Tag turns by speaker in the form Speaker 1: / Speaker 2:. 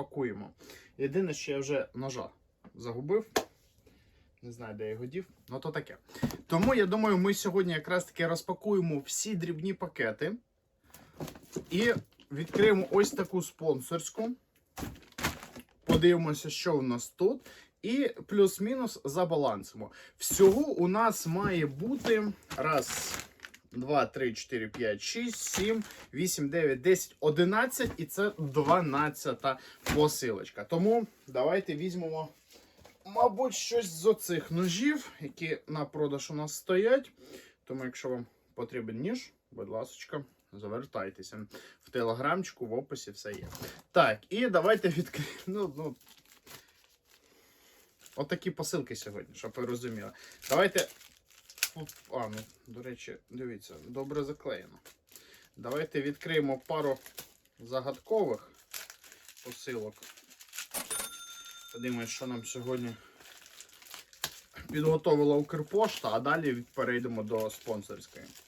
Speaker 1: Пакуємо. Єдине, що я вже ножа загубив. Не знаю, де я його дів, ну то таке. Тому я думаю, ми сьогодні якраз таки розпакуємо всі дрібні пакети і відкриємо ось таку спонсорську. Подивимося, що в нас тут. І плюс-мінус забалансимо. Всього у нас має бути раз, два, три, чотири, п'ять, шість, сім, вісім, дев'ять, десять, одинадцять. І це дванадцята посилочка. Тому давайте візьмемо, мабуть, щось з оцих ножів, які на продаж у нас стоять. Тому, якщо вам потрібен ніж, будь ласка, завертайтеся. В телеграмчику, в описі все є. Так, і давайте відкриємо. Ну, ну, Отакі посилки сьогодні, щоб ви розуміли. Давайте. А, ну, до речі, дивіться, добре заклеєно. Давайте відкриємо пару загадкових посилок. Подивимось, що нам сьогодні підготовила Укрпошта, а далі перейдемо до спонсорської.